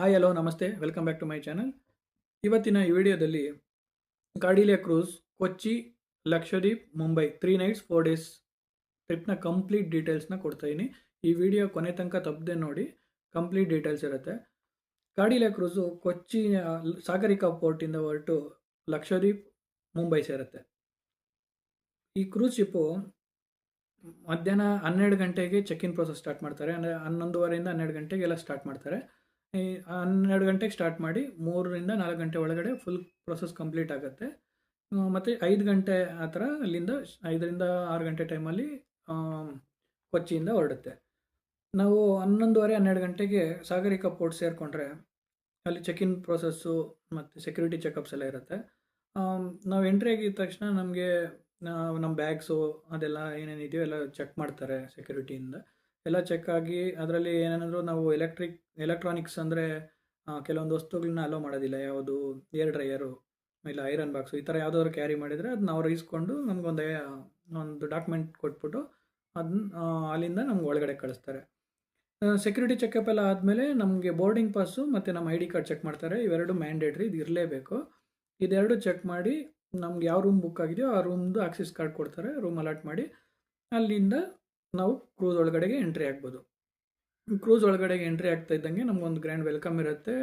Hi hello ನಮಸ್ತೆ. Welcome back to my channel ಇವತ್ತಿನ ಈ ವಿಡಿಯೋದಲ್ಲಿ Cordelia cruise Kochi Lakshadweep Mumbai three nights four days ಟ್ರಿಪ್ನ complete ಡೀಟೇಲ್ಸ್ನ ಕೊಡ್ತಾಯಿದ್ದೀನಿ ಈ ವಿಡಿಯೋ ಕೊನೆ ತನಕ ತಪ್ಪದೆ ನೋಡಿ ಕಂಪ್ಲೀಟ್ ಡೀಟೇಲ್ಸ್ ಇರುತ್ತೆ. ಕಾಡಿಲಿಯಾ ಕ್ರೂಸು ಕೊಚ್ಚಿ ಸಾಗರಿಕ ಪೋರ್ಟಿಂದ ಹೊರಟು ಲಕ್ಷದ್ವೀಪ್ ಮುಂಬೈ ಸೇರುತ್ತೆ. ಈ ಕ್ರೂಸ್ ಶಿಪ್ಪು ಮಧ್ಯಾಹ್ನ ಹನ್ನೆರಡು ಗಂಟೆಗೆ ಚೆಕ್ ಇನ್ ಪ್ರೋಸೆಸ್ ಸ್ಟಾರ್ಟ್ ಮಾಡ್ತಾರೆ. ಅಂದರೆ ಹನ್ನೊಂದುವರೆಯಿಂದ ಹನ್ನೆರಡು ಗಂಟೆಗೆಲ್ಲ ಸ್ಟಾರ್ಟ್ ಮಾಡ್ತಾರೆ. ಹನ್ನೆರಡು ಗಂಟೆಗೆ ಸ್ಟಾರ್ಟ್ ಮಾಡಿ ಮೂರರಿಂದ ನಾಲ್ಕು ಗಂಟೆ ಒಳಗಡೆ ಫುಲ್ ಪ್ರೊಸೆಸ್ ಕಂಪ್ಲೀಟ್ ಆಗುತ್ತೆ. ಮತ್ತು ಐದು ಗಂಟೆ ಆ ಥರ ಅಲ್ಲಿಂದ ಐದರಿಂದ ಆರು ಗಂಟೆ ಟೈಮಲ್ಲಿ ಕೊಚ್ಚಿಯಿಂದ ಹೊರಡುತ್ತೆ. ನಾವು ಹನ್ನೊಂದುವರೆ, ಹನ್ನೆರಡು ಗಂಟೆಗೆ ಸಾಗರಿಕಾ ಪೋರ್ಟ್ ಸೇರಿಕೊಂಡ್ರೆ ಅಲ್ಲಿ ಚೆಕ್ ಇನ್ ಪ್ರೊಸೆಸ್ಸು ಮತ್ತು ಸೆಕ್ಯೂರಿಟಿ ಚೆಕಪ್ಸ್ ಎಲ್ಲ ಇರುತ್ತೆ. ನಾವು ಎಂಟ್ರಿ ಆಗಿದ ತಕ್ಷಣ ನಮಗೆ ನಮ್ಮ ಬ್ಯಾಗ್ಸು ಅದೆಲ್ಲ ಏನೇನಿದೆಯೋ ಎಲ್ಲ ಚೆಕ್ ಮಾಡ್ತಾರೆ ಸೆಕ್ಯೂರಿಟಿಯಿಂದ ಎಲ್ಲ ಚೆಕ್ ಆಗಿ ಅದರಲ್ಲಿ ಏನೇನಾದರೂ ನಾವು ಎಲೆಕ್ಟ್ರಿಕ್ ಎಲೆಕ್ಟ್ರಾನಿಕ್ಸ್ ಅಂದರೆ ಕೆಲವೊಂದು ವಸ್ತುಗಳನ್ನ ಅಲೋ ಮಾಡೋದಿಲ್ಲ. ಯಾವುದು ಏರ್ ಡ್ರೈಯರು ಇಲ್ಲ ಐರನ್ ಬಾಕ್ಸು ಈ ಥರ ಯಾವುದಾದ್ರು ಕ್ಯಾರಿ ಮಾಡಿದರೆ ಅದನ್ನ ನಾವು ಇಸ್ಕೊಂಡು ನಮಗೊಂದು ಒಂದು ಡಾಕ್ಯುಮೆಂಟ್ ಕೊಟ್ಬಿಟ್ಟು ಅದನ್ನ ಅಲ್ಲಿಂದ ನಮ್ಗೆ ಒಳಗಡೆ ಕಳಿಸ್ತಾರೆ. ಸೆಕ್ಯೂರಿಟಿ ಚೆಕಪ್ ಎಲ್ಲ ಆದಮೇಲೆ ನಮಗೆ ಬೋರ್ಡಿಂಗ್ ಪಾಸು ಮತ್ತು ನಮ್ಮ ಐ ಡಿ ಕಾರ್ಡ್ ಚೆಕ್ ಮಾಡ್ತಾರೆ. ಇವೆರಡು ಮ್ಯಾಂಡೇಟ್ರಿ ಇದು ಇರಲೇಬೇಕು. ಇದೆರಡು ಚೆಕ್ ಮಾಡಿ ನಮ್ಗೆ ಯಾವ ರೂಮ್ ಬುಕ್ ಆಗಿದೆಯೋ ಆ ರೂಮ್ದು ಆಕ್ಸಿಸ್ ಕಾರ್ಡ್ ಕೊಡ್ತಾರೆ. ರೂಮ್ ಅಲಾಟ್ ಮಾಡಿ ಅಲ್ಲಿಂದ ನಾವು ಕ್ರೂಸ್ ಒಳಗಡೆಗೆ ಎಂಟ್ರಿ ಆಗ್ಬೋದು. ಕ್ರೂಸ್ ಒಳಗಡೆಗೆ ಎಂಟ್ರಿ ಆಗ್ತಾ ಇದ್ದಂಗೆ ನಮಗೊಂದು ಗ್ರ್ಯಾಂಡ್ ವೆಲ್ಕಮ್ ಇರುತ್ತೆ.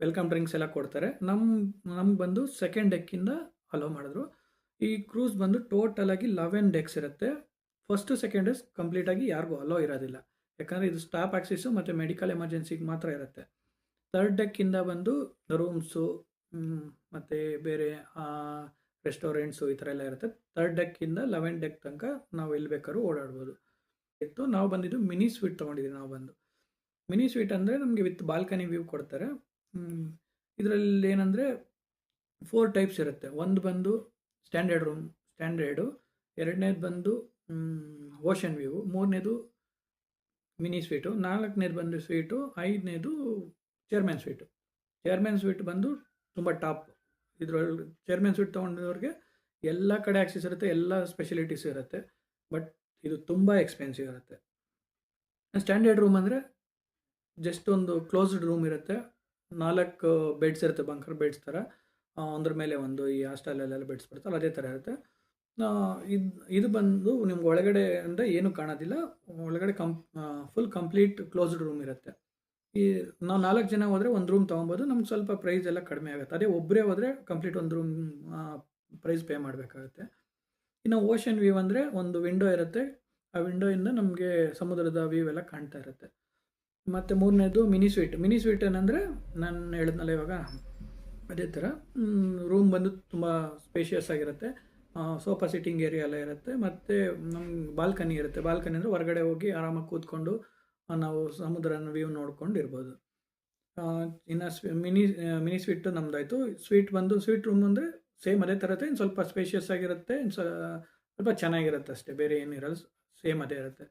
ವೆಲ್ಕಮ್ ಡ್ರಿಂಕ್ಸ್ ಎಲ್ಲ ಕೊಡ್ತಾರೆ. ನಮ್ಮ ನಮ್ಗೆ ಬಂದು ಸೆಕೆಂಡ್ ಡೆಕ್ಕಿಂದ ಅಲೋ ಮಾಡಿದ್ರು. ಈ ಕ್ರೂಸ್ ಬಂದು ಟೋಟಲ್ ಆಗಿ ಲೆವೆನ್ ಡೆಕ್ಸ್ ಇರುತ್ತೆ. ಫಸ್ಟು ಸೆಕೆಂಡ್ ಡೇಸ್ ಕಂಪ್ಲೀಟಾಗಿ ಯಾರಿಗೂ ಅಲೋ ಇರೋದಿಲ್ಲ. ಯಾಕಂದರೆ ಇದು ಸ್ಟಾಪ್ ಆಕ್ಸಿಸು ಮತ್ತು ಮೆಡಿಕಲ್ ಎಮರ್ಜೆನ್ಸಿಗೆ ಮಾತ್ರ ಇರುತ್ತೆ. ತರ್ಡ್ ಡೆಕ್ಕಿಂದ ಬಂದು ರೂಮ್ಸು ಮತ್ತು ಬೇರೆ ರೆಸ್ಟೋರೆಂಟ್ಸು ಈ ಥರ ಎಲ್ಲ ಇರುತ್ತೆ. ತರ್ಡ್ ಡೆಕ್ಕಿಂದ ಲೆವೆನ್ ಡೆಕ್ ತನಕ ನಾವು ಎಲ್ಲಿ ಬೇಕಾದ್ರೂ ಓಡಾಡ್ಬೋದು. ಇತ್ತು, ನಾವು ಬಂದಿದ್ದು ಮಿನಿ ಸ್ವೀಟ್ ತೊಗೊಂಡಿದ್ದೀವಿ ನಾವು ಬಂದು. ಮಿನಿ ಸ್ವೀಟ್ ಅಂದರೆ ನಮಗೆ ವಿತ್ ಬಾಲ್ಕನಿ ವ್ಯೂ ಕೊಡ್ತಾರೆ. ಇದರಲ್ಲಿ ಏನಂದರೆ ಫೋರ್ ಟೈಪ್ಸ್ ಇರುತ್ತೆ. ಒಂದು ಬಂದು ಸ್ಟ್ಯಾಂಡರ್ಡ್ ರೂಮ್ ಸ್ಟ್ಯಾಂಡರ್ಡು ಎರಡನೇದು ಬಂದು ಓಷನ್ ವ್ಯೂ ಮೂರನೇದು ಮಿನಿ ಸ್ವೀಟು ನಾಲ್ಕನೇದು ಬಂದು ಸ್ವೀಟು ಐದನೇದು ಚೇರ್ಮನ್ ಸ್ವೀಟು ಚೇರ್ಮನ್ ಸ್ವೀಟ್ ಬಂದು ತುಂಬ ಟಾಪ್ ಇದ್ರೊಳಗೆ ಚೇರ್ಮನ್ ಸೀಟ್ ತೊಗೊಂಡವ್ರಿಗೆ ಎಲ್ಲ ಕಡೆ ಆಕ್ಸೆಸ್ ಇರುತ್ತೆ, ಎಲ್ಲ ಸ್ಪೆಷಲಿಟೀಸ್ ಇರುತ್ತೆ ಬಟ್ ಇದು ತುಂಬ ಎಕ್ಸ್ಪೆನ್ಸಿವ್ ಇರುತ್ತೆ. ಸ್ಟ್ಯಾಂಡರ್ಡ್ ರೂಮ್ ಅಂದರೆ ಜಸ್ಟ್ ಒಂದು ಕ್ಲೋಸ್ಡ್ ರೂಮ್ ಇರುತ್ತೆ, ನಾಲ್ಕು ಬೆಡ್ಸ್ ಇರುತ್ತೆ ಬಂಕರ್ ಬೆಡ್ಸ್ ಥರ ಅದ್ರ ಮೇಲೆ ಒಂದು ಈ ಹಾಸ್ಟೆಲಲ್ಲೆಲ್ಲ ಬೆಡ್ಸ್ ಬಿಡ್ತಾರೆ ಅದೇ ಥರ ಇರುತ್ತೆ. ಇದು ಇದು ಬಂದು ನಿಮ್ಗೆ ಒಳಗಡೆ ಅಂದರೆ ಏನೂ ಕಾಣೋದಿಲ್ಲ, ಒಳಗಡೆ comp full complete closed room ಇರುತ್ತೆ. ಈ ನಾವು ನಾಲ್ಕು ಜನ ಹೋದರೆ ಒಂದು ರೂಮ್ ತೊಗೊಬೋದು, ನಮ್ಗೆ ಸ್ವಲ್ಪ ಪ್ರೈಸ್ ಎಲ್ಲ ಕಡಿಮೆ ಆಗುತ್ತೆ. ಅದೇ ಒಬ್ಬರೇ ಹೋದರೆ ಕಂಪ್ಲೀಟ್ ಒಂದು ರೂಮ್ ಪ್ರೈಸ್ ಪೇ ಮಾಡಬೇಕಾಗುತ್ತೆ. ಇನ್ನು ಓಷನ್ ವ್ಯೂ ಅಂದರೆ ಒಂದು ವಿಂಡೋ ಇರುತ್ತೆ. ಆ ವಿಂಡೋಯಿಂದ ನಮಗೆ ಸಮುದ್ರದ ವ್ಯೂ ಎಲ್ಲ ಕಾಣ್ತಾ ಇರುತ್ತೆ. ಮತ್ತು ಮೂರನೇದು ಮಿನಿ ಸ್ವೀಟ್ ಮಿನಿ ಸ್ವೀಟ್ ಏನಂದರೆ ನಾನು ಹೇಳಿದ್ನಲ್ಲ ಇವಾಗ, ಅದೇ ಥರ ರೂಮ್ ಬಂದು ತುಂಬ ಸ್ಪೇಷಿಯಸ್ ಆಗಿರುತ್ತೆ. ಸೋಫಾ ಸಿಟ್ಟಿಂಗ್ ಏರಿಯಾ ಎಲ್ಲ ಇರುತ್ತೆ. ಮತ್ತು ನಮ್ಗೆ ಬಾಲ್ಕನಿ ಇರುತ್ತೆ. ಬಾಲ್ಕನಿ ಅಂದರೆ ಹೊರಗಡೆ ಹೋಗಿ ಆರಾಮಾಗಿ ಕೂತ್ಕೊಂಡು ನಾವು ಸಮುದ್ರನ ವ್ಯೂ ನೋಡ್ಕೊಂಡು ಇರ್ಬೋದು ಇನ್ನು ಸ್ವಿ, ಮಿನಿ ಮಿನಿ ಸ್ವೀಟು ನಮ್ಮದಾಯ್ತು ಸ್ವೀಟ್ ಬಂದು ಸ್ವೀಟ್ ರೂಮ್ ಅಂದರೆ ಸೇಮ್ ಅದೇ ಥರ ಇರುತ್ತೆ ಇನ್ನು ಸ್ವಲ್ಪ ಸ್ಪೇಷಿಯಸ್ ಆಗಿರುತ್ತೆ ಇನ್ನು ಸ್ವಲ್ಪ ಚೆನ್ನಾಗಿರುತ್ತೆ ಅಷ್ಟೇ, ಬೇರೆ ಏನಿರಲ್ಲ ಸೇಮ್ ಅದೇ ಇರುತ್ತೆ.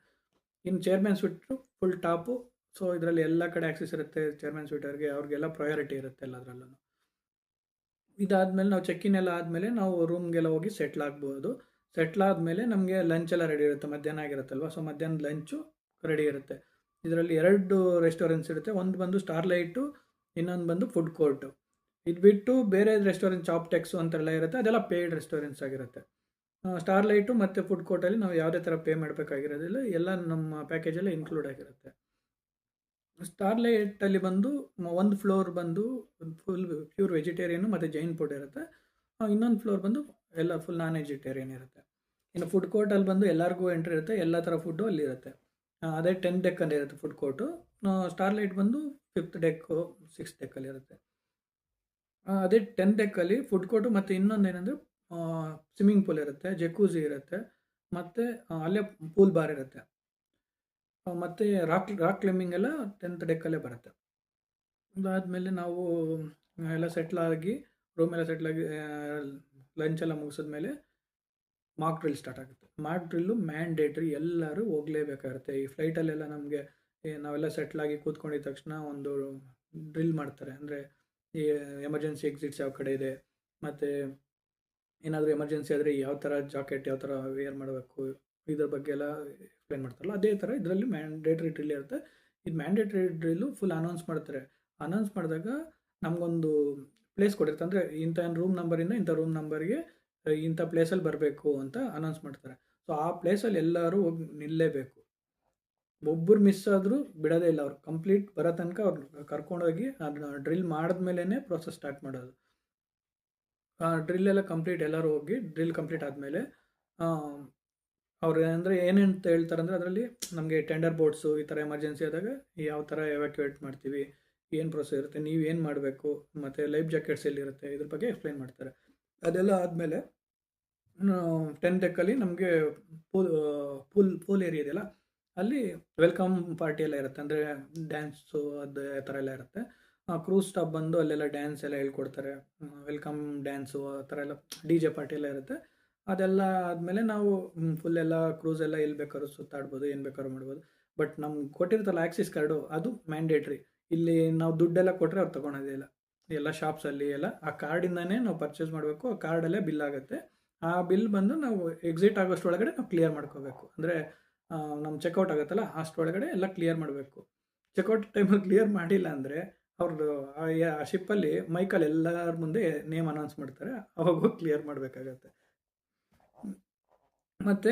ಇನ್ನು chairman suite full top so ಇದರಲ್ಲಿ ಎಲ್ಲ ಕಡೆ ಆಕ್ಸೆಸ್ ಇರುತ್ತೆ ಚೇರ್ಮನ್ ಸ್ವೀಟರ್ಗೆ ಅವ್ರಿಗೆಲ್ಲ ಪ್ರಯಾರಿಟಿ ಇರುತ್ತೆ ಎಲ್ಲದರಲ್ಲೂ ಇದಾದಮೇಲೆ ನಾವು ಚೆಕ್ ಇನ್ ಎಲ್ಲ ಆದಮೇಲೆ ನಾವು ರೂಮ್ಗೆಲ್ಲ ಹೋಗಿ ಸೆಟ್ಲ್ ಆಗ್ಬೋದು. ಸೆಟ್ಲ್ ಆದಮೇಲೆ ನಮಗೆ ಲಂಚ್ ಎಲ್ಲ ರೆಡಿ ಇರುತ್ತೆ, ಮಧ್ಯಾಹ್ನ ಆಗಿರುತ್ತಲ್ವ ಸೊ ಮಧ್ಯಾಹ್ನದ ಲಂಚು ರೆಡಿ ಇರುತ್ತೆ. ಇದರಲ್ಲಿ ಎರಡು ರೆಸ್ಟೋರೆಂಟ್ಸ್ ಇರುತ್ತೆ. ಒಂದು ಬಂದು ಸ್ಟಾರ್ಲೈಟು ಇನ್ನೊಂದು ಬಂದು ಫುಡ್ ಕೋರ್ಟು ಇದು ಬಿಟ್ಟು ಬೇರೆ ರೆಸ್ಟೋರೆಂಟ್ ಚಾಪ್ ಟೆಕ್ಸು ಅಂತೆಲ್ಲ ಇರುತ್ತೆ. ಅದೆಲ್ಲ ಪೇಯ್ಡ್ ರೆಸ್ಟೋರೆಂಟ್ಸ್ ಆಗಿರುತ್ತೆ. ಸ್ಟಾರ್ಲೈಟು ಮತ್ತು ಫುಡ್ ಕೋರ್ಟಲ್ಲಿ ನಾವು ಯಾವುದೇ ಥರ ಪೇ ಮಾಡಬೇಕಾಗಿರೋದಿಲ್ಲ. ಎಲ್ಲ ನಮ್ಮ ಪ್ಯಾಕೇಜಲ್ಲಿ ಇನ್ಕ್ಲೂಡ್ ಆಗಿರುತ್ತೆ. ಸ್ಟಾರ್ಲೈಟಲ್ಲಿ ಬಂದು ಒಂದು ಫ್ಲೋರ್ ಬಂದು ಫುಲ್ ಪ್ಯೂರ್ ವೆಜಿಟೇರಿಯನು ಮತ್ತು ಜೈನ್ ಫುಡ್ ಇರುತ್ತೆ. ಇನ್ನೊಂದು ಫ್ಲೋರ್ ಬಂದು ಎಲ್ಲ ಫುಲ್ ನಾನ್ ವೆಜಿಟೇರಿಯನ್ ಇರುತ್ತೆ. ಇನ್ನು ಫುಡ್ ಕೋರ್ಟಲ್ಲಿ ಬಂದು ಎಲ್ಲರಿಗೂ ಎಂಟ್ರಿ ಇರುತ್ತೆ. ಎಲ್ಲ ಥರ ಫುಡ್ಡು ಅಲ್ಲಿ ಇರುತ್ತೆ. ಆ, ಅದೇ ಟೆನ್ ಡೆಕ್ಕಲ್ಲಿ ಇರುತ್ತೆ ಫುಡ್ ಕೋರ್ಟು ಸ್ಟಾರ್ಲೈಟ್ ಬಂದು ಫಿಫ್ತ್ ಡೆಕ್ಕು ಸಿಕ್ಸ್ ಡೆಕ್ಕಲ್ಲಿ ಇರುತ್ತೆ. ಅದೇ ಟೆನ್ ಡೆಕ್ಕಲ್ಲಿ ಫುಡ್ ಕೋರ್ಟು ಮತ್ತು ಇನ್ನೊಂದು ಏನಂದರೆ ಸ್ವಿಮ್ಮಿಂಗ್ ಪೂಲ್ ಇರುತ್ತೆ ಜಕೂಸಿ ಇರುತ್ತೆ, ಮತ್ತು ಅಲ್ಲೇ ಪೂಲ್ ಬಾರ್ ಇರುತ್ತೆ. ಮತ್ತು ರಾಕ್ ರಾಕ್ ಕ್ಲೈಂಬಿಂಗ್ ಎಲ್ಲ ಟೆಂತ್ ಡೆಕ್ಕಲ್ಲೇ ಬರುತ್ತೆ. ಅದಾದಮೇಲೆ ನಾವು ಎಲ್ಲ ಸೆಟ್ಲಾಗಿ ಆಗಿ ಸೆಟ್ಲಾಗಿ ಲಂಚ್ ಎಲ್ಲ ಮುಗಿಸಿದ್ಮೇಲೆ ಮಾಕ್ ಡ್ರಿಲ್ ಸ್ಟಾರ್ಟ್ ಆಗುತ್ತೆ. ಮಾಕ್ ಡ್ರಿಲ್ಲು ಮ್ಯಾಂಡೇಟ್ರಿ ಎಲ್ಲರೂ ಹೋಗಲೇಬೇಕಾಗುತ್ತೆ. ಈ ಫ್ಲೈಟಲ್ಲೆಲ್ಲ ನಮಗೆ ನಾವೆಲ್ಲ ಸೆಟ್ಲ್ ಆಗಿ ಕೂತ್ಕೊಂಡಿದ ತಕ್ಷಣ ಒಂದು ಡ್ರಿಲ್ ಮಾಡ್ತಾರೆ. ಅಂದರೆ, ಈ ಎಮರ್ಜೆನ್ಸಿ ಎಕ್ಸಿಟ್ಸ್ ಯಾವ ಕಡೆ ಇದೆ, ಮತ್ತು ಏನಾದರೂ ಎಮರ್ಜೆನ್ಸಿ ಆದರೆ ಯಾವ ಥರ ಜಾಕೆಟ್, ಯಾವ ಥರ ವೇರ್ ಮಾಡಬೇಕು, ಇದ್ರ ಬಗ್ಗೆ ಎಲ್ಲ ಎಕ್ಸ್ಪ್ಲೇನ್ ಮಾಡ್ತಾರಲ್ಲ. ಅದೇ ಥರ ಇದರಲ್ಲಿ ಮ್ಯಾಂಡೇಟ್ರಿ ಡ್ರಿಲ್ ಇರುತ್ತೆ. ಇದು ಮ್ಯಾಂಡೇಟ್ರಿ ಡ್ರಿಲ್ಲು ಫುಲ್ ಅನೌನ್ಸ್ ಮಾಡ್ತಾರೆ. ಅನೌನ್ಸ್ ಮಾಡಿದಾಗ ನಮಗೊಂದು ಪ್ಲೇಸ್ ಕೊಟ್ಟಿರ್ತಾರೆ ಅಂದರೆ ಇಂಥ ರೂಮ್ ನಂಬರಿಂದ ಇಂಥ ರೂಮ್ ನಂಬರ್ಗೆ ಇಂಥ ಪ್ಲೇಸಲ್ಲಿ ಬರಬೇಕು ಅಂತ ಅನೌನ್ಸ್ ಮಾಡ್ತಾರೆ. ಸೊ ಆ ಪ್ಲೇಸಲ್ಲಿ ಎಲ್ಲರೂ ಹೋಗಿ ನಿಲ್ಲೇಬೇಕು. ಒಬ್ಬರು ಮಿಸ್ ಆದರೂ ಬಿಡೋದೇ ಇಲ್ಲ ಅವ್ರು. ಕಂಪ್ಲೀಟ್ ಬರೋ ತನಕ ಅವ್ರು ಕರ್ಕೊಂಡೋಗಿ ಅದನ್ನ ಡ್ರಿಲ್ ಮಾಡಿದ್ಮೇಲೆ ಪ್ರೋಸೆಸ್ ಸ್ಟಾರ್ಟ್ ಮಾಡೋದು. ಡ್ರಿಲ್ ಎಲ್ಲ ಕಂಪ್ಲೀಟ್ ಎಲ್ಲರೂ ಹೋಗಿ ಡ್ರಿಲ್ ಕಂಪ್ಲೀಟ್ ಆದಮೇಲೆ ಅವ್ರು ಅಂದರೆ ಏನೇನು ಹೇಳ್ತಾರೆ ಅಂದರೆ ಅದರಲ್ಲಿ ನಮಗೆ ಟೆಂಡರ್ ಬೋರ್ಡ್ಸು ಈ ಥರ ಎಮರ್ಜೆನ್ಸಿ ಆದಾಗ ಯಾವ ಥರ ಎವ್ಯಾಕ್ಯುವೇಟ್ ಮಾಡ್ತೀವಿ, ಏನು ಪ್ರೊಸೆಸ್ ಇರುತ್ತೆ, ನೀವು ಏನು ಮಾಡಬೇಕು, ಮತ್ತು ಲೈಫ್ ಜಾಕೆಟ್ಸ್ ಎಲ್ಲಿರುತ್ತೆ, ಇದ್ರ ಬಗ್ಗೆ ಎಕ್ಸ್ಪ್ಲೈನ್ ಮಾಡ್ತಾರೆ. ಅದೆಲ್ಲ ಆದಮೇಲೆ ಟೆನ್ ಟೆಕ್ಕಲ್ಲಿ ನಮಗೆ ಪೂಲ್ ಪೂಲ್ ಪೂಲ್ ಏರಿಯಾ ಇದೆಯಲ್ಲ, ಅಲ್ಲಿ ವೆಲ್ಕಮ್ ಪಾರ್ಟಿ ಎಲ್ಲ ಇರುತ್ತೆ. ಅಂದರೆ ಡ್ಯಾನ್ಸು ಅದು ಆ ಥರ ಎಲ್ಲ ಇರುತ್ತೆ. ಆ ಕ್ರೂಸ್ ಸ್ಟಾಪ್ ಬಂದು ಅಲ್ಲೆಲ್ಲ ಡ್ಯಾನ್ಸ್ ಎಲ್ಲ ಹೇಳ್ಕೊಡ್ತಾರೆ. ವೆಲ್ಕಮ್ ಡ್ಯಾನ್ಸು ಆ ಥರ ಎಲ್ಲ ಡಿ ಜೆ ಪಾರ್ಟಿ ಎಲ್ಲ ಇರುತ್ತೆ. ಅದೆಲ್ಲ ಆದಮೇಲೆ ನಾವು ಫುಲ್ ಎಲ್ಲ ಕ್ರೂಸ್ ಎಲ್ಲ ಎಲ್ಲಿ ಬೇಕಾದ್ರೂ ಸುತ್ತಾಡ್ಬೋದು, ಏನು ಬೇಕಾದ್ರೂ ಮಾಡ್ಬೋದು. ಬಟ್ ನಮ್ಗೆ ಕೊಟ್ಟಿರ್ತಲ್ಲ ಆ್ಯಕ್ಸಿಸ್ ಕಾರ್ಡು ಅದು ಮ್ಯಾಂಡೇಟ್ರಿ ಇಲ್ಲಿ ನಾವು ದುಡ್ಡೆಲ್ಲ ಕೊಟ್ಟರೆ ಅವ್ರು ತೊಗೊಳೋದಿಲ್ಲ ಎಲ್ಲ ಶಾಪ್ಸಲ್ಲಿ ಎಲ್ಲ, ಆ ಕಾರ್ಡಿಂದನೇ ನಾವು ಪರ್ಚೇಸ್ ಮಾಡಬೇಕು. ಆ ಕಾರ್ಡಲ್ಲೇ ಬಿಲ್ ಆಗುತ್ತೆ. ಆ ಬಿಲ್ ಬಂದು ನಾವು ಎಕ್ಸಿಟ್ ಆಗೋಷ್ಟರೊಳಗಡೆ ನಾವು ಕ್ಲಿಯರ್ ಮಾಡ್ಕೋಬೇಕು. ಅಂದರೆ ನಮ್ಮ ಚೆಕ್ಔಟ್ ಆಗುತ್ತಲ್ಲ ಅಷ್ಟರೊಳಗಡೆ ಎಲ್ಲ ಕ್ಲಿಯರ್ ಮಾಡಬೇಕು. ಚೆಕ್ಔಟ್ ಟೈಮಲ್ಲಿ ಕ್ಲಿಯರ್ ಮಾಡಿಲ್ಲ ಅಂದರೆ ಅವ್ರದ್ದು ಆ ಶಿಪ್ಪಲ್ಲಿ ಮೈಕಲ್ ಎಲ್ಲರ ಮುಂದೆ ನೇಮ್ ಅನೌನ್ಸ್ ಮಾಡ್ತಾರೆ, ಅವಾಗ ಕ್ಲಿಯರ್ ಮಾಡಬೇಕಾಗತ್ತೆ. ಮತ್ತು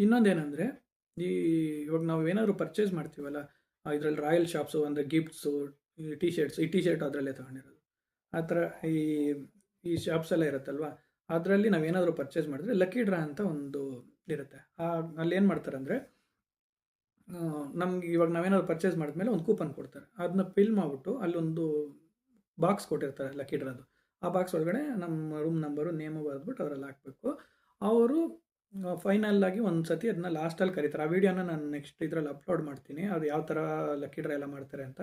ಇನ್ನೊಂದೇನೆಂದರೆ, ಈ, ಇವಾಗ ನಾವು ಏನಾದರೂ ಪರ್ಚೇಸ್ ಮಾಡ್ತೀವಲ್ಲ ಇದರಲ್ಲಿ ರಾಯಲ್ ಶಾಪ್ಸು ಅಂದರೆ ಗಿಫ್ಟ್ಸು ಟಿ ಶರ್ಟ್ಸ್ ಈ ಟಿ ಶರ್ಟ್ ಅದರಲ್ಲೇ ತೊಗೊಂಡಿರೋದು. ಆ ಥರ ಈ ಈ ಶಾಪ್ಸ್ ಎಲ್ಲ ಇರುತ್ತಲ್ವ? ಅದರಲ್ಲಿ ನಾವೇನಾದರೂ ಪರ್ಚೇಸ್ ಮಾಡಿದ್ರೆ ಲಕ್ಕಿ ಡ್ರಾ ಅಂತ ಒಂದು ಇರುತ್ತೆ. ಆ ಅಲ್ಲಿ ಏನು ಮಾಡ್ತಾರೆ ಅಂದರೆ ನಮ್ಗೆ ಇವಾಗ ನಾವೇನಾದ್ರು ಪರ್ಚೇಸ್ ಮಾಡಿದ್ಮೇಲೆ ಒಂದು ಕೂಪನ್ ಕೊಡ್ತಾರೆ. ಅದನ್ನ ಫಿಲ್ ಮಾಡಿಬಿಟ್ಟು ಅಲ್ಲೊಂದು ಬಾಕ್ಸ್ ಕೊಟ್ಟಿರ್ತಾರೆ ಲಕ್ಕಿ ಡ್ರಾದು ಆ ಬಾಕ್ಸ್ ಒಳಗಡೆ ನಮ್ಮ ರೂಮ್ ನಂಬರು ನೇಮು ಬರೆದ್ಬಿಟ್ಟು ಅದರಲ್ಲಿ ಹಾಕಬೇಕು. ಅವರು ಫೈನಲ್ ಆಗಿ ಒಂದು ಸತಿ ಅದನ್ನ ಲಾಸ್ಟಲ್ಲಿ ಕರೀತಾರೆ. ಆ ವಿಡಿಯೋನ ನಾನು ನೆಕ್ಸ್ಟ್ ಇದರಲ್ಲಿ ಅಪ್ಲೋಡ್ ಮಾಡ್ತೀನಿ. ಅದು ಯಾವ ಥರ ಲಕ್ಕಿ ಡ್ರಾ ಎಲ್ಲ ಮಾಡ್ತಾರೆ ಅಂತ.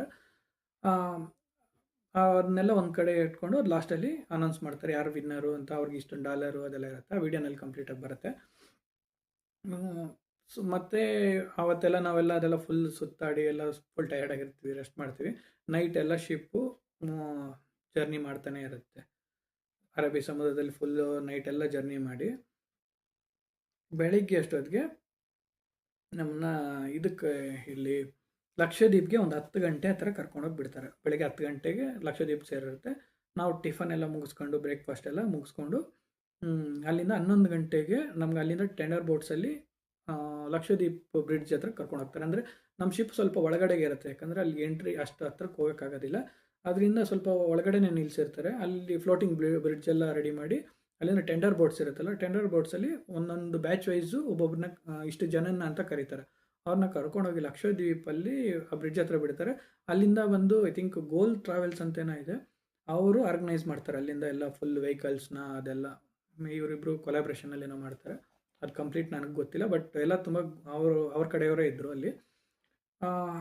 ಅದನ್ನೆಲ್ಲ ಒಂದು ಕಡೆ ಇಟ್ಕೊಂಡು ಅದು ಲಾಸ್ಟಲ್ಲಿ ಅನೌನ್ಸ್ ಮಾಡ್ತಾರೆ ಯಾರು ವಿನ್ನರು ಅಂತ, ಅವ್ರಿಗೆ ಇಷ್ಟೊಂದು ಡಾಲರು ಅದೆಲ್ಲ ಇರುತ್ತೆ. ಆ ವಿಡಿಯೋನಲ್ಲಿ ಕಂಪ್ಲೀಟಾಗಿ ಬರುತ್ತೆ. ಸೊ ಮತ್ತೆ ಅವತ್ತೆಲ್ಲ ನಾವೆಲ್ಲ ಅದೆಲ್ಲ ಫುಲ್ ಸುತ್ತಾಡಿ ಎಲ್ಲ ಫುಲ್ ಟಯರ್ಡ್ ಆಗಿರ್ತೀವಿ ರೆಸ್ಟ್ ಮಾಡ್ತೀವಿ. ನೈಟ್ ಎಲ್ಲ ಶಿಪ್ಪು ಜರ್ನಿ ಮಾಡ್ತಾನೆ ಇರುತ್ತೆ. ಅರಬ್ಬಿ ಸಮುದ್ರದಲ್ಲಿ ಫುಲ್ಲು ನೈಟ್ ಎಲ್ಲ ಜರ್ನಿ ಮಾಡಿ. ಬೆಳಿಗ್ಗೆ ಅಷ್ಟೊತ್ತಿಗೆ ನಮ್ಮನ್ನ ಇದಕ್ಕೆ ಇಲ್ಲಿ ಲಕ್ಷದ್ವೀಪ್ಗೆ ಒಂದು ಹತ್ತು ಗಂಟೆ ಹತ್ರ ಕರ್ಕೊಂಡೋಗಿ ಬಿಡ್ತಾರೆ ಬೆಳಗ್ಗೆ ಹತ್ತು ಗಂಟೆಗೆ ಲಕ್ಷದ್ವೀಪ್ ಸೇರಿರುತ್ತೆ. ನಾವು ಟಿಫನ್ ಎಲ್ಲ ಮುಗಿಸ್ಕೊಂಡು ಬ್ರೇಕ್ಫಾಸ್ಟ್ ಎಲ್ಲ ಮುಗಿಸ್ಕೊಂಡು ಅಲ್ಲಿಂದ ಹನ್ನೊಂದು ಗಂಟೆಗೆ ನಮ್ಗೆ ಅಲ್ಲಿಂದ ಟೆಂಡರ್ ಬೋಟ್ಸಲ್ಲಿ ಲಕ್ಷದ್ವೀಪ್ ಬ್ರಿಡ್ಜ್ ಹತ್ರ ಕರ್ಕೊಂಡು ಹೋಗ್ತಾರೆ. ಅಂದರೆ ನಮ್ಮ ಶಿಪ್ ಸ್ವಲ್ಪ ಒಳಗಡೆಗೆ ಇರುತ್ತೆ. ಯಾಕಂದರೆ ಅಲ್ಲಿ ಎಂಟ್ರಿ ಅಷ್ಟು ಹತ್ರಕ್ಕೆ ಹೋಗೋಕ್ಕಾಗೋದಿಲ್ಲ. ಅದರಿಂದ ಸ್ವಲ್ಪ ಒಳಗಡೆನೇ ನಿಲ್ಲಿಸಿರ್ತಾರೆ ಅಲ್ಲಿ ಫ್ಲೋಟಿಂಗ್ ಬ್ರಿಡ್ಜ್ ಎಲ್ಲ ರೆಡಿ ಮಾಡಿ ಅಲ್ಲಿಂದ ಟೆಂಡರ್ ಬೋಟ್ಸ್ ಇರುತ್ತಲ್ಲ ಟೆಂಡರ್ ಬೋಟ್ಸಲ್ಲಿ ಒಂದೊಂದು ಬ್ಯಾಚ್ ವೈಸು ಒಬ್ಬೊಬ್ಬರನ್ನ ಇಷ್ಟು ಜನನ ಅಂತ ಕರೀತಾರೆ. ಅವ್ರನ್ನ ಕರ್ಕೊಂಡೋಗಿ ಲಕ್ಷದ್ವೀಪಲ್ಲಿ ಆ ಬ್ರಿಡ್ಜ್ ಹತ್ರ ಬಿಡ್ತಾರೆ. ಅಲ್ಲಿಂದ ಬಂದು ಐ ಥಿಂಕ್ ಗೋಲ್ ಟ್ರಾವೆಲ್ಸ್ ಅಂತೇನೋ ಇದೆ. ಅವರು ಆರ್ಗನೈಸ್ ಮಾಡ್ತಾರೆ. ಅಲ್ಲಿಂದ ಎಲ್ಲ ಫುಲ್ ವೆಹಿಕಲ್ಸ್ನ ಅದೆಲ್ಲ. ಇವರಿಬ್ಬರು ಕೊಲಾಬ್ರೇಷನಲ್ಲಿ ಏನೋ ಮಾಡ್ತಾರೆ. ಅದು ಕಂಪ್ಲೀಟ್ ನನಗೆ ಗೊತ್ತಿಲ್ಲ ಬಟ್ ಎಲ್ಲ ತುಂಬ ಅವರು, ಅವ್ರ ಕಡೆಯವರೇ ಇದ್ದರು ಅಲ್ಲಿ.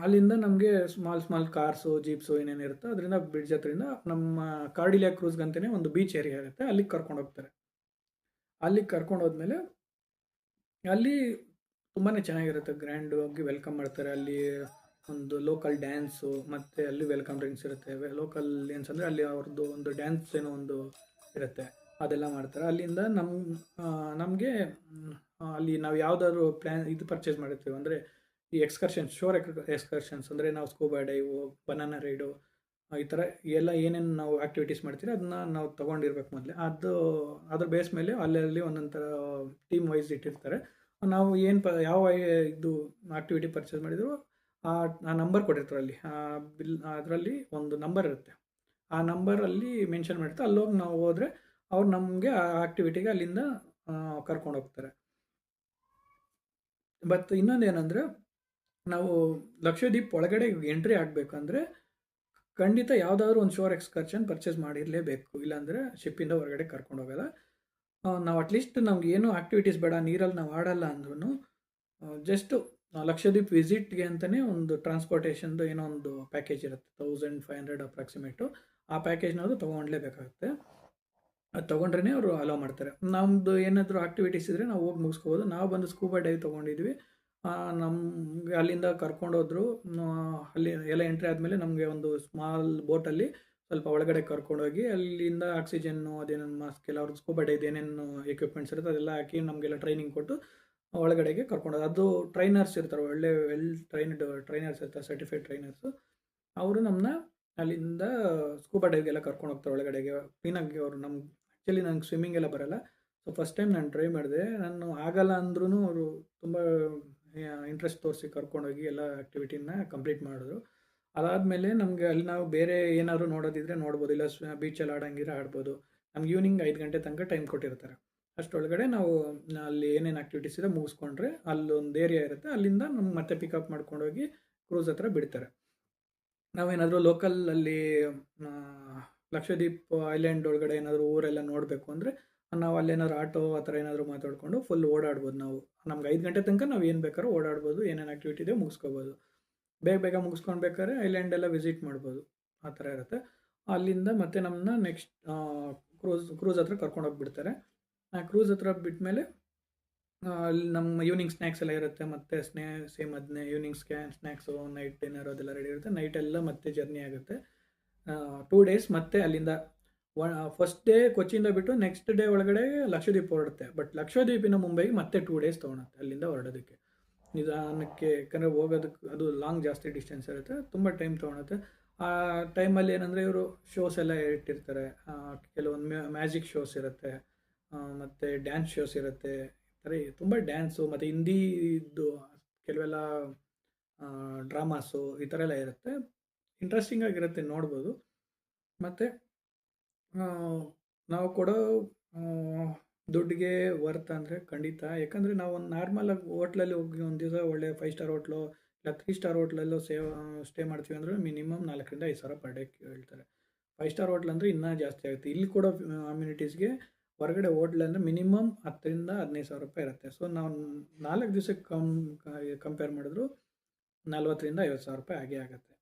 ಅಲ್ಲಿಂದ ನಮಗೆ ಸ್ಮಾಲ್ ಸ್ಮಾಲ್ ಕಾರ್ಸು ಜೀಪ್ಸು ಏನೇನು ಇರುತ್ತೋ ಅದರಿಂದ ಬ್ರಿಡ್ಜ್ ಹತ್ರದಿಂದ ನಮ್ಮ ಕಾರ್ಡಿಲಿಯಾ ಕ್ರೂಸ್ಗಂತಲೇ ಒಂದು ಬೀಚ್ ಏರಿಯಾ ಇರುತ್ತೆ. ಅಲ್ಲಿಗೆ ಕರ್ಕೊಂಡು ಹೋಗ್ತಾರೆ. ಅಲ್ಲಿಗೆ ಕರ್ಕೊಂಡು ಹೋದ್ಮೇಲೆ ಅಲ್ಲಿ ತುಂಬಾ ಚೆನ್ನಾಗಿರುತ್ತೆ ಗ್ರ್ಯಾಂಡ್ ಆಗಿ ವೆಲ್ಕಮ್ ಮಾಡ್ತಾರೆ. ಅಲ್ಲಿ ಒಂದು ಲೋಕಲ್ ಡ್ಯಾನ್ಸು ಮತ್ತು ಅಲ್ಲಿ ವೆಲ್ಕಮ್ ಡ್ರಿಂಕ್ಸ್ ಇರುತ್ತೆ. ಲೋಕಲ್ ಡ್ಯಾನ್ಸ್ ಅಂದರೆ ಅಲ್ಲಿ ಅವ್ರದ್ದು ಒಂದು ಡ್ಯಾನ್ಸ್ ಏನೋ ಒಂದು ಇರುತ್ತೆ. ಅದೆಲ್ಲ ಮಾಡ್ತಾರೆ. ಅಲ್ಲಿಂದ ನಮ್ಮ ನಮಗೆ ಅಲ್ಲಿ ನಾವು ಯಾವುದಾದ್ರು ಪ್ಲ್ಯಾನ್ ಇದು ಪರ್ಚೇಸ್ ಮಾಡಿರ್ತೀವಿ ಅಂದರೆ ಈ ಎಕ್ಸ್ಕರ್ಷನ್ಸ್ ಶೋರ್ ಎಕ್ಸ್ಕರ್ಷನ್ಸ್ ಅಂದರೆ ನಾವು ಸ್ಕೂಬಾ ಡೈವು ಬನಾನಾ ರೈಡು ಈ ಥರ ಎಲ್ಲ ಏನೇನು ನಾವು ಆ್ಯಕ್ಟಿವಿಟೀಸ್ ಮಾಡ್ತೀರಿ ಅದನ್ನ ನಾವು ತೊಗೊಂಡಿರ್ಬೇಕು ಮೊದಲೇ. ಅದು, ಅದ್ರ ಬೇಸ್ ಮೇಲೆ ಅಲ್ಲಲ್ಲಿ ಒಂದೊಂದು ಥರ ಟೀಮ್ ವೈಸ್ ಇಟ್ಟಿರ್ತಾರೆ. ನಾವು ಏನು ಪ, ಯಾವ, ಇದು ಆಕ್ಟಿವಿಟಿ ಪರ್ಚೇಸ್ ಮಾಡಿದ್ರು, ಆ ಆ ನಂಬರ್ ಕೊಟ್ಟಿರ್ತಾರೆ ಅಲ್ಲಿ ಆ ಬಿಲ್, ಅದರಲ್ಲಿ ಒಂದು ನಂಬರ್ ಇರುತ್ತೆ. ಆ ನಂಬರಲ್ಲಿ ಮೆನ್ಷನ್ ಮಾಡಿರ್ತಾರೆ, ಅಲ್ಲೋಗಿ ನಾವು ಹೋದರೆ ಅವ್ರು ನಮಗೆ ಆ ಆಕ್ಟಿವಿಟಿಗೆ ಅಲ್ಲಿಂದ ಕರ್ಕೊಂಡು ಹೋಗ್ತಾರೆ. ಬಟ್ ಇನ್ನೊಂದು ಏನಂದರೆ, ನಾವು ಲಕ್ಷದ್ವೀಪ್ ಒಳಗಡೆ ಎಂಟ್ರಿ ಆಗಬೇಕಂದ್ರೆ ಖಂಡಿತ ಯಾವುದಾದ್ರೂ ಒಂದು ಶೋರ್ ಎಕ್ಸ್ಕರ್ಷನ್ ಪರ್ಚೇಸ್ ಮಾಡಿರಲೇಬೇಕು, ಇಲ್ಲಾಂದರೆ ಶಿಪ್ಪಿಂದ ಹೊರಗಡೆ ಕರ್ಕೊಂಡು ಹೋಗೋಲ್ಲ. ನಾವು ಅಟ್ಲೀಸ್ಟ್ ನಮ್ಗೆ ಏನು ಆ್ಯಕ್ಟಿವಿಟೀಸ್ ಬೇಡ, ನೀರಲ್ಲಿ ನಾವು ಆಡಲ್ಲ ಅಂದ್ರೂ ಜಸ್ಟು ಲಕ್ಷದ್ವೀಪ್ ವಿಸಿಟ್ಗೆ ಅಂತಲೇ ಒಂದು ಟ್ರಾನ್ಸ್ಪೋರ್ಟೇಷನ್ದು ಏನೋ ಒಂದು ಪ್ಯಾಕೇಜ್ ಇರುತ್ತೆ ತೌಸಂಡ್ ಫೈವ್ ಹಂಡ್ರೆಡ್ ಅಪ್ರಾಕ್ಸಿಮೇಟು ಆ ಪ್ಯಾಕೇಜ್ನವರು ತೊಗೊಂಡ್ಲೇಬೇಕಾಗುತ್ತೆ. ಅದು ತೊಗೊಂಡ್ರೇ ಅವರು ಅಲೋ ಮಾಡ್ತಾರೆ. ನಮ್ಮದು ಏನಾದರೂ ಆಕ್ಟಿವಿಟೀಸ್ ಇದ್ದರೆ ನಾವು ಹೋಗಿ ಮುಗಿಸ್ಕೋಬೋದು. ನಾವು ಬಂದು ಸ್ಕೂಬಾ ಡೈವ್ ತೊಗೊಂಡಿದ್ವಿ. ನಮ್ಗೆ ಅಲ್ಲಿಂದ ಕರ್ಕೊಂಡೋದ್ರು ಅಲ್ಲಿ ಎಲ್ಲ ಎಂಟ್ರಿ ಆದಮೇಲೆ ನಮಗೆ ಒಂದು ಸ್ಮಾಲ್ ಬೋಟಲ್ಲಿ ಸ್ವಲ್ಪ ಒಳಗಡೆ ಕರ್ಕೊಂಡೋಗಿ ಅಲ್ಲಿಂದ ಆಕ್ಸಿಜನ್ನು ಅದೇನೇನು ಮಾಸ್ಕ್ ಎಲ್ಲ ಅವ್ರದ್ದು ಸ್ಕೂಬಾ ಡೈದು ಏನೇನು ಎಕ್ವಿಪ್ಮೆಂಟ್ಸ್ ಇರುತ್ತೆ ಅದೆಲ್ಲ ಹಾಕಿ ನಮಗೆಲ್ಲ ಟ್ರೈನಿಂಗ್ ಕೊಟ್ಟು ಒಳಗಡೆಗೆ ಕರ್ಕೊಂಡು ಅದು ಟ್ರೈನರ್ಸ್ ಇರ್ತಾರೆ, ಒಳ್ಳೆ ವೆಲ್ ಟ್ರೈನ್ಡ್ ಟ್ರೈನರ್ಸ್ ಇರ್ತಾರೆ ಸರ್ಟಿಫೈಡ್ ಟ್ರೈನರ್ಸು ಅವರು ನಮ್ಮನ್ನ ಅಲ್ಲಿಂದ ಸ್ಕೂಬಾ ಡೈವ್ಗೆಲ್ಲ ಕರ್ಕೊಂಡು ಹೋಗ್ತಾರೆ ಒಳಗಡೆಗೆ. ಕ್ಲೀನಾಗಿ ಅವರು ನಮ್ಗೆ ಆ್ಯಕ್ಚುಲಿ ನಂಗೆ ಸ್ವಿಮ್ಮಿಂಗ್ ಎಲ್ಲ ಬರಲ್ಲ. ಸೊ ಫಸ್ಟ್ ಟೈಮ್ ನಾನು ಟ್ರೈ ಮಾಡಿದೆ. ನಾನು ಆಗಲ್ಲ ಅಂದ್ರೂ ಅವರು ತುಂಬ ಇಂಟ್ರೆಸ್ಟ್ ತೋರಿಸಿ ಕರ್ಕೊಂಡೋಗಿ ಎಲ್ಲ ಆ್ಯಕ್ಟಿವಿಟಿನ ಕಂಪ್ಲೀಟ್ ಮಾಡಿದ್ರು. ಅದಾದಮೇಲೆ ನಮಗೆ ಅಲ್ಲಿ ನಾವು ಬೇರೆ ಏನಾದರೂ ನೋಡೋದಿದ್ರೆ ನೋಡ್ಬೋದು. ಇಲ್ಲ ಬೀಚಲ್ಲಿ ಆಡಂಗಿದ್ರೆ ಆಡ್ಬೋದು. ನಮ್ಗೆ ಈವ್ನಿಂಗ್ ಐದು ಗಂಟೆ ತನಕ ಟೈಮ್ ಕೊಟ್ಟಿರ್ತಾರೆ. ಅಷ್ಟರೊಳಗಡೆ ನಾವು ಅಲ್ಲಿ ಏನೇನು ಆ್ಯಕ್ಟಿವಿಟೀಸ್ ಇದೆ ಮುಗಿಸ್ಕೊಂಡ್ರೆ ಅಲ್ಲೊಂದು ಏರಿಯಾ ಇರುತ್ತೆ. ಅಲ್ಲಿಂದ ನಮ್ಗೆ ಮತ್ತೆ ಪಿಕಪ್ ಮಾಡ್ಕೊಂಡೋಗಿ ಕ್ರೂಸ್ ಹತ್ರ ಬಿಡ್ತಾರೆ. ನಾವೇನಾದರೂ ಲೋಕಲ್ ಅಲ್ಲಿ ಲಕ್ಷದ್ವೀಪ್ ಐಲ್ಯಾಂಡ್ ಒಳಗಡೆ ಏನಾದರೂ ಊರೆಲ್ಲ ನೋಡಬೇಕು ಅಂದರೆ ನಾವು ಅಲ್ಲೇನಾದ್ರು ಆಟೋ ಆ ಥರ ಏನಾದರೂ ಮಾತಾಡಿಕೊಂಡು ಫುಲ್ ಓಡಾಡ್ಬೋದು ನಾವು. ನಮ್ಗೆ ಐದು ಗಂಟೆ ತನಕ ನಾವು ಏನು ಬೇಕಾದ್ರೂ ಓಡಾಡ್ಬೋದು. ಏನೇನು ಆ್ಯಕ್ಟಿವಿಟಿ ಇದೆ ಮುಗಿಸ್ಕೋಬೋದು. ಬೇಗ ಬೇಗ ಮುಗಿಸ್ಕೊಂಡು ಬೇಕಾದ್ರೆ ಐಲ್ಯಾಂಡ್ ಎಲ್ಲ ವಿಸಿಟ್ ಮಾಡ್ಬೋದು. ಆ ಥರ ಇರುತ್ತೆ. ಅಲ್ಲಿಂದ ಮತ್ತೆ ನಮ್ಮನ್ನ ನೆಕ್ಸ್ಟ್ ಕ್ರೂಸ್ ಕ್ರೂಸ್ ಹತ್ರ ಕರ್ಕೊಂಡು ಹೋಗ್ಬಿಡ್ತಾರೆ. ಆ ಕ್ರೂಸ್ ಹತ್ರ ಬಿಟ್ಮೇಲೆ ಆ, ಅಲ್ಲಿ ನಮ್ಮ ಈವ್ನಿಂಗ್ ಸ್ನ್ಯಾಕ್ಸ್ ಎಲ್ಲ ಇರುತ್ತೆ. ಮತ್ತೆ ಸ್ನೇ ಸೇಮ್ ಅದನ್ನೇ evening scan snacks night dinner ಅದೆಲ್ಲ ರೆಡಿ ಇರುತ್ತೆ. ನೈಟ್ ಎಲ್ಲ ಮತ್ತೆ ಜರ್ನಿ ಆಗುತ್ತೆ. ಟೂ ಡೇಸ್ ಮತ್ತೆ ಅಲ್ಲಿಂದ ಫಸ್ಟ್ ಡೇ ಕೊಚ್ಚಿಯಿಂದ ಬಿಟ್ಟು ನೆಕ್ಸ್ಟ್ ಡೇ ಒಳಗಡೆ ಲಕ್ಷದ್ವೀಪ್ ಹೊರಡುತ್ತೆ. ಬಟ್ ಲಕ್ಷದ್ವೀಪಿನ ಮುಂಬೈಗೆ ಮತ್ತೆ ಟೂ ಡೇಸ್ ತೊಗೊಳುತ್ತೆ ಅಲ್ಲಿಂದ ಹೊರಡೋದಕ್ಕೆ. ನಿಧಾನಕ್ಕೆ ಯಾಕಂದರೆ ಹೋಗೋದಕ್ಕೆ ಅದು ಲಾಂಗ್ ಜಾಸ್ತಿ ಡಿಸ್ಟೆನ್ಸ್ ಇರುತ್ತೆ, ತುಂಬ ಟೈಮ್ ತೊಗೊಳುತ್ತೆ. ಆ ಟೈಮಲ್ಲಿ ಏನಂದರೆ ಇವರು ಶೋಸ್ ಎಲ್ಲ ಇಟ್ಟಿರ್ತಾರೆ. ಕೆಲವೊಂದು ಮ್ಯಾಜಿಕ್ ಶೋಸ್ ಇರುತ್ತೆ ಮತ್ತು ಡ್ಯಾನ್ಸ್ ಶೋಸ್ ಇರುತ್ತೆ ಥರ ತುಂಬ ಡ್ಯಾನ್ಸು ಮತ್ತು ಹಿಂದಿದು ಕೆಲವೆಲ್ಲ ಡ್ರಾಮಾಸು ಈ ಥರ ಎಲ್ಲ ಇರುತ್ತೆ. ಇಂಟ್ರೆಸ್ಟಿಂಗ್ ಆಗಿರುತ್ತೆ ನೋಡ್ಬೋದು. ಮತ್ತು ನಾವು ಕೊಡೋ ದುಡ್ಡಿಗೆ ವರ್ತ್ ಅಂದರೆ ಖಂಡಿತ. ಯಾಕಂದರೆ ನಾವು ಒಂದು ನಾರ್ಮಲ್ ಆಗಿ ಹೋಟ್ಲಲ್ಲಿ ಹೋಗಿ ಒಂದು ದಿವಸ ಒಳ್ಳೆ ಫೈವ್ ಸ್ಟಾರ್ ಹೋಟ್ಲು, ಇಲ್ಲ ತ್ರೀ ಸ್ಟಾರ್ ಹೋಟ್ಲಲ್ಲೋ ಸೇವ್ ಸ್ಟೇ ಮಾಡ್ತೀವಿ ಅಂದರೆ ಮಿನಿಮಮ್ ನಾಲ್ಕರಿಂದ ಐದು ಸಾವಿರ ಪರ್ ಡೇ ಹೇಳ್ತಾರೆ. ಫೈವ್ ಸ್ಟಾರ್ ಹೋಟ್ಲ್ ಅಂದರೆ ಇನ್ನೂ ಜಾಸ್ತಿ ಆಗುತ್ತೆ. ಇಲ್ಲಿ ಕೂಡ ಅಮ್ಯುನಿಟೀಸ್ಗೆ ಹೊರಗಡೆ ಹೋಟ್ಲ್ ಅಂದರೆ ಮಿನಿಮಮ್ ಹತ್ತರಿಂದ ಹದಿನೈದು ಸಾವಿರ ರೂಪಾಯಿ ಇರುತ್ತೆ. ಸೊ ನಾವು ನಾಲ್ಕು ದಿವಸಕ್ಕೆ ಕಮ್ ಕಂಪೇರ್ ಮಾಡಿದ್ರು ನಲ್ವತ್ತರಿಂದ ಐವತ್ತು ಸಾವಿರ ರೂಪಾಯಿ ಆಗೇ ಆಗುತ್ತೆ.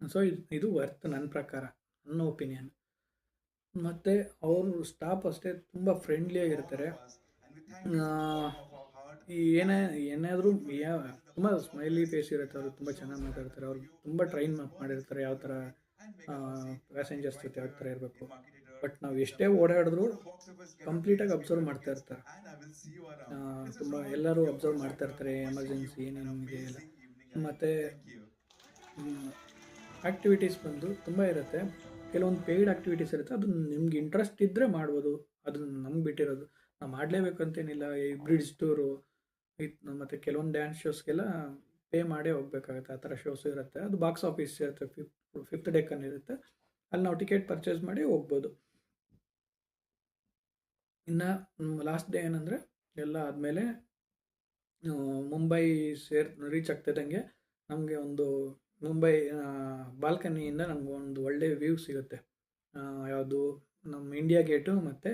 ಸೊ ಇದು ವರ್ತ್ ನನ್ನ ಪ್ರಕಾರ, ನನ್ನ ಒಪಿನಿಯನ್ ಮತ್ತು ಅವರು ಸ್ಟಾಫ್ ಅಷ್ಟೇ ತುಂಬ ಫ್ರೆಂಡ್ಲಿಯಾಗಿರ್ತಾರೆ ಏನೇ, ಏನಾದರೂ ತುಂಬ ಸ್ಮೈಲಿ ಫೇಸ್ ಇರುತ್ತೆ ಅವರು, ತುಂಬ ಚೆನ್ನಾಗಿ ಮಾತಾಡ್ತಾರೆ. ಅವ್ರು ತುಂಬ ಟ್ರೈನ್ ಮಾಡಿರ್ತಾರೆ, ಯಾವ ಥರ ಪ್ಯಾಸೆಂಜರ್ಸ್ ಜೊತೆ ಯಾವ ಥರ ಇರಬೇಕು. ಬಟ್ ನಾವು ಎಷ್ಟೇ ಓಡಾಡಿದ್ರು ಕಂಪ್ಲೀಟಾಗಿ ಅಬ್ಸರ್ವ್ ಮಾಡ್ತಾ ಇರ್ತಾರೆ. ತುಂಬ ಎಲ್ಲರೂ ಅಬ್ಸರ್ವ್ ಮಾಡ್ತಾ ಇರ್ತಾರೆ ಎಮರ್ಜೆನ್ಸಿ ಏನೇನು ನಮಗೆ ಎಲ್ಲ. ಮತ್ತು ಆ್ಯಕ್ಟಿವಿಟೀಸ್ ಬಂದು ತುಂಬ ಇರುತ್ತೆ. ಕೆಲವೊಂದು ಪೇಯ್ಡ್ ಆ್ಯಕ್ಟಿವಿಟೀಸ್ ಇರುತ್ತೆ ಅದು ನಿಮ್ಗೆ ಇಂಟ್ರೆಸ್ಟ್ ಇದ್ದರೆ ಮಾಡ್ಬೋದು. ಅದನ್ನು ನಮ್ಗೆ ಬಿಟ್ಟಿರೋದು. ನಾವು ಮಾಡಲೇಬೇಕು ಅಂತೇನಿಲ್ಲ ಈ ಬ್ರಿಡ್ಜ್ ಟೂರು ಮತ್ತು ಕೆಲವೊಂದು ಡ್ಯಾನ್ಸ್ ಶೋಸ್ಗೆಲ್ಲ ಪೇ ಮಾಡೇ ಹೋಗ್ಬೇಕಾಗುತ್ತೆ. ಆ ಥರ ಶೋಸು ಇರುತ್ತೆ. ಅದು ಬಾಕ್ಸ್ ಆಫೀಸ್ ಇರುತ್ತೆ ಫಿಫ್ತ್ ಫಿಫ್ತ್ ಡೇಕನ್ ಇರುತ್ತೆ. ಅಲ್ಲಿ ನಾವು ಟಿಕೆಟ್ ಪರ್ಚೇಸ್ ಮಾಡಿ ಹೋಗ್ಬೋದು. ಇನ್ನು ಲಾಸ್ಟ್ ಡೇ ಏನಂದರೆ, ಎಲ್ಲ ಆದಮೇಲೆ ಮುಂಬೈ ಸೇರ್ ರೀಚ್ ಆಗ್ತಿದ್ದಂಗೆ ನಮಗೆ ಒಂದು ಮುಂಬೈ ಬಾಲ್ಕನಿಯಿಂದ ನಮ್ಗೆ ಒಂದು ಒಳ್ಳೆ ವ್ಯೂ ಸಿಗುತ್ತೆ. ಯಾವುದು ನಮ್ಮ ಇಂಡಿಯಾ ಗೇಟು ಮತ್ತು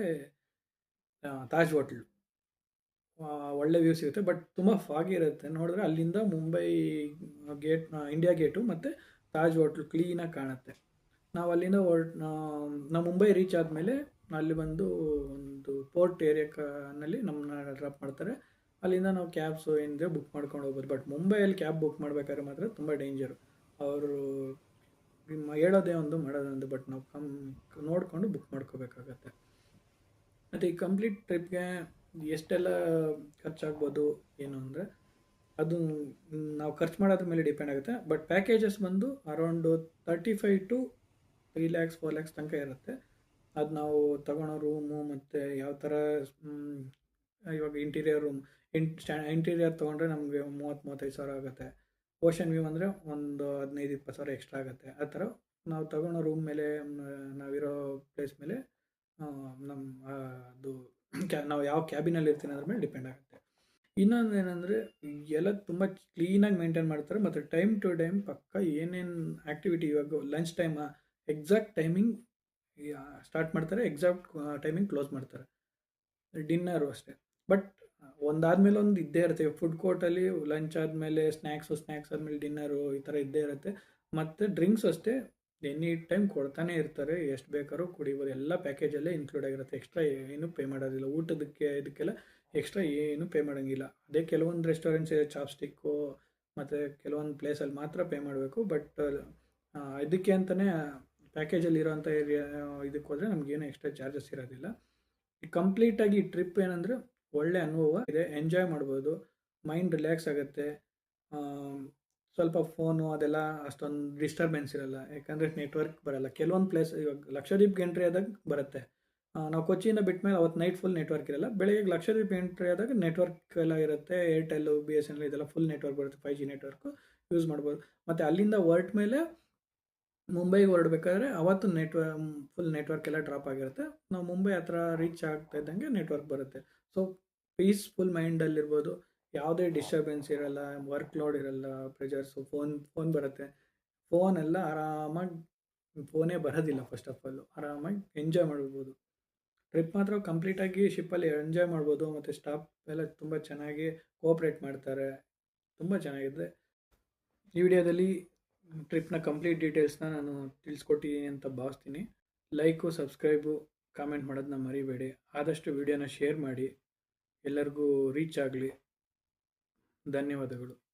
ತಾಜ್ ಹೋಟ್ಲು. ಒಳ್ಳೆ ವ್ಯೂ ಸಿಗುತ್ತೆ. ಬಟ್ ತುಂಬ ಫಾಗಿ ಇರುತ್ತೆ. ನೋಡಿದ್ರೆ ಅಲ್ಲಿಂದ ಮುಂಬೈ ಗೇಟ್ ಇಂಡಿಯಾ ಗೇಟು ಮತ್ತು ತಾಜ್ ಹೋಟ್ಲು ಕ್ಲೀನಾಗಿ ಕಾಣುತ್ತೆ. ನಾವು ಅಲ್ಲಿಂದ ಹೊರ್ಟ್ ನಾವು ಮುಂಬೈ ರೀಚ್ ಆದಮೇಲೆ ಅಲ್ಲಿ ಬಂದು ಒಂದು ಪೋರ್ಟ್ ಏರಿಯಾನಲ್ಲಿ ನಮ್ಮನ್ನ ಡ್ರಾಪ್ ಮಾಡ್ತಾರೆ. ಅಲ್ಲಿಂದ ನಾವು ಕ್ಯಾಬ್ಸು ಏನಿದೆ ಬುಕ್ ಮಾಡ್ಕೊಂಡು ಹೋಗ್ಬೋದು. ಬಟ್ ಮುಂಬೈಯಲ್ಲಿ ಕ್ಯಾಬ್ ಬುಕ್ ಮಾಡ್ಬೇಕಾದ್ರೆ ಮಾತ್ರ ತುಂಬ ಡೇಂಜರು ಅವರು ಹೇಳೋದೇ ಒಂದು ಮಾಡೋದೊಂದು ಬಟ್ ನಾವು ಕಮ್, ನೋಡಿಕೊಂಡು ಬುಕ್ ಮಾಡ್ಕೋಬೇಕಾಗತ್ತೆ. ಮತ್ತು ಈ ಕಂಪ್ಲೀಟ್ ಟ್ರಿಪ್ಗೆ ಎಷ್ಟೆಲ್ಲ ಖರ್ಚಾಗ್ಬೋದು ಏನು ಅಂದರೆ, ಅದು ನಾವು ಖರ್ಚು ಮಾಡೋದ್ರ ಮೇಲೆ ಡಿಪೆಂಡ್ ಆಗುತ್ತೆ ಬಟ್ ಪ್ಯಾಕೇಜಸ್ ಬಂದು around thirty five to three lakhs four lakhs ತನಕ ಇರುತ್ತೆ. ಅದು ನಾವು ತಗೊಳೋ ರೂಮು ಮತ್ತು ಯಾವ ಥರ ಇವಾಗ ಇಂಟೀರಿಯರ್ ರೂಮ್ ಇಂಟ್ ಇಂಟೀರಿಯರ್ ತೊಗೊಂಡ್ರೆ ನಮಗೆ ಮೂವತ್ತು, ಮೂವತ್ತೈದು ಸಾವಿರ ಆಗುತ್ತೆ. ಓಷನ್ ವ್ಯೂ ಅಂದರೆ ಒಂದು ಹದಿನೈದು, ಇಪ್ಪತ್ತು ಸಾವಿರ ಎಕ್ಸ್ಟ್ರಾ ಆಗುತ್ತೆ. ಆ ಥರ ನಾವು ತಗೊಳೋ ರೂಮ್ ಮೇಲೆ ನಾವಿರೋ ಪ್ಲೇಸ್ ಮೇಲೆ ನಮ್ಮ ಅದು ಕ್ಯಾ, ನಾವು ಯಾವ ಕ್ಯಾಬಿನಲ್ಲಿ ಇರ್ತೀನಿ ಅದ್ರ ಮೇಲೆ ಡಿಪೆಂಡ್ ಆಗುತ್ತೆ. ಇನ್ನೊಂದು ಏನಂದರೆ, ಎಲ್ಲ ತುಂಬ ಕ್ಲೀನಾಗಿ ಮೇಂಟೈನ್ ಮಾಡ್ತಾರೆ, ಮತ್ತು ಟೈಮ್ ಟು ಟೈಮ್ ಪಕ್ಕ ಏನೇನು ಆ್ಯಕ್ಟಿವಿಟಿ ಇವಾಗ lunch time exact timing start ಮಾಡ್ತಾರೆ ಎಕ್ಸಾಕ್ಟ್ ಟೈಮಿಂಗ್ ಕ್ಲೋಸ್ ಮಾಡ್ತಾರೆ. ಡಿನ್ನರು ಅಷ್ಟೇ. ಬಟ್ ಒಂದಾದ್ಮೇಲೆ ಒಂದು ಇದ್ದೇ ಇರುತ್ತೆ. ಫುಡ್ ಕೋರ್ಟಲ್ಲಿ ಲಂಚ್ ಆದಮೇಲೆ ಸ್ನ್ಯಾಕ್ಸು ಸ್ನ್ಯಾಕ್ಸ್ ಆದಮೇಲೆ ಡಿನ್ನರು ಈ ಥರ ಇದ್ದೇ ಇರುತ್ತೆ. ಮತ್ತು ಡ್ರಿಂಕ್ಸ್ ಅಷ್ಟೇ ಎನಿ ಟೈಮ್ ಕೊಡ್ತಾನೆ ಇರ್ತಾರೆ. ಎಷ್ಟು ಬೇಕಾದ್ರೂ ಕುಡಿಬೋದು. ಎಲ್ಲ ಪ್ಯಾಕೇಜಲ್ಲೇ ಇನ್ಕ್ಲೂಡ್ ಆಗಿರುತ್ತೆ. ಎಕ್ಸ್ಟ್ರಾ ಏನು ಪೇ ಮಾಡೋದಿಲ್ಲ. ಊಟದಕ್ಕೆ, ಇದಕ್ಕೆಲ್ಲ ಎಕ್ಸ್ಟ್ರಾ ಏನು ಪೇ ಮಾಡೋಂಗಿಲ್ಲ. ಅದೇ ಕೆಲವೊಂದು ರೆಸ್ಟೋರೆಂಟ್ಸ್ ಇದೆ ಚಾಪ್ಸ್ಟಿಕ್ಕು ಮತ್ತು ಕೆಲವೊಂದು ಪ್ಲೇಸಲ್ಲಿ ಮಾತ್ರ ಪೇ ಮಾಡಬೇಕು. ಬಟ್ ಇದಕ್ಕೆ ಅಂತಲೇ ಪ್ಯಾಕೇಜಲ್ಲಿ ಇರೋಂಥ ಏರಿಯಾ ಇದಕ್ಕೆ ಹೋದರೆ ನಮಗೇನು ಎಕ್ಸ್ಟ್ರಾ ಚಾರ್ಜಸ್ ಇರೋದಿಲ್ಲ. ಕಂಪ್ಲೀಟಾಗಿ ಟ್ರಿಪ್ ಏನಂದರೆ ಒಳ್ಳೆ ಅನುಭವ ಇದೆ. ಎಂಜಾಯ್ ಮಾಡ್ಬೋದು. ಮೈಂಡ್ ರಿಲ್ಯಾಕ್ಸ್ ಆಗುತ್ತೆ. ಸ್ವಲ್ಪ ಫೋನು ಅದೆಲ್ಲ ಅಷ್ಟೊಂದು ಡಿಸ್ಟರ್ಬೆನ್ಸ್ ಇರಲ್ಲ. ಯಾಕಂದರೆ ನೆಟ್ವರ್ಕ್ ಬರಲ್ಲ. ಕೆಲವೊಂದು ಪ್ಲೇಸ್ ಇವಾಗ ಲಕ್ಷದ್ವೀಪ್ಗೆ ಎಂಟ್ರಿ ಆದಾಗ ಬರುತ್ತೆ. ನಾವು ಕೊಚ್ಚಿಯಿಂದ ಬಿಟ್ಟ ಮೇಲೆ ಅವತ್ತು ನೈಟ್ ಫುಲ್ ನೆಟ್ವರ್ಕ್ ಇರಲ್ಲ. ಬೆಳಗ್ಗೆ ಲಕ್ಷದ್ವೀಪ್ ಎಂಟ್ರಿ ಆದಾಗ ನೆಟ್ವರ್ಕ್ ಎಲ್ಲ ಇರುತ್ತೆ. Airtel B S N L ಇದೆಲ್ಲ ಫುಲ್ ನೆಟ್ವರ್ಕ್ ಬರುತ್ತೆ. ಫೈ ಜಿ ನೆಟ್ವರ್ಕು ಯೂಸ್ ಮಾಡ್ಬೋದು. ಮತ್ತು ಅಲ್ಲಿಂದ ಹೊರಟ ಮೇಲೆ ಮುಂಬೈಗೆ ಹೊರಡ್ಬೇಕಾದ್ರೆ ಅವತ್ತು ನೆಟ್ವರ್ಕ್ ಫುಲ್ ನೆಟ್ವರ್ಕ್ ಎಲ್ಲ ಡ್ರಾಪ್ ಆಗಿರುತ್ತೆ. ನಾವು ಮುಂಬೈ ಹತ್ರ ರೀಚ್ ಆಗ್ತಾ ಇದ್ದಂಗೆ ನೆಟ್ವರ್ಕ್ ಬರುತ್ತೆ. ಸೊ ಪೀಸ್ಫುಲ್ ಮೈಂಡಲ್ಲಿರ್ಬೋದು ಯಾವುದೇ ಡಿಸ್ಟರ್ಬೆನ್ಸ್ ಇರಲ್ಲ ವರ್ಕ್ ಲೋಡ್ ಇರಲ್ಲ ಪ್ರೆಜರ್ಸು ಫೋನ್ ಫೋನ್ ಬರುತ್ತೆ. ಫೋನ್ ಎಲ್ಲ ಆರಾಮಾಗಿ ಫೋನೇ ಬರೋದಿಲ್ಲ ಫಸ್ಟ್ ಆಫ್ ಆಲು ಆರಾಮಾಗಿ ಎಂಜಾಯ್ ಮಾಡ್ಬೋದು. ಟ್ರಿಪ್ ಮಾತ್ರ ಕಂಪ್ಲೀಟಾಗಿ ಶಿಪ್ಪಲ್ಲಿ ಎಂಜಾಯ್ ಮಾಡ್ಬೋದು, ಮತ್ತು ಸ್ಟಾಫ್ ಎಲ್ಲ ತುಂಬ ಚೆನ್ನಾಗಿ ಕೋಪ್ರೇಟ್ ಮಾಡ್ತಾರೆ. ತುಂಬ ಚೆನ್ನಾಗಿದೆ. ಈ ವಿಡಿಯೋದಲ್ಲಿ ಟ್ರಿಪ್ನ ಕಂಪ್ಲೀಟ್ ಡೀಟೇಲ್ಸ್ನ ನಾನು ತಿಳಿಸ್ಕೊಟ್ಟಿದ್ದೀನಿ ಅಂತ ಭಾವಿಸ್ತೀನಿ. ಲೈಕು ಸಬ್ಸ್ಕ್ರೈಬು ಕಾಮೆಂಟ್ ಮಾಡೋದನ್ನ ಮರಿಬೇಡಿ. ಆದಷ್ಟು ವಿಡಿಯೋನ ಶೇರ್ ಮಾಡಿ. ಎಲ್ಲರಿಗೂ ರೀಚ್ ಆಗಲಿ. ಧನ್ಯವಾದಗಳು.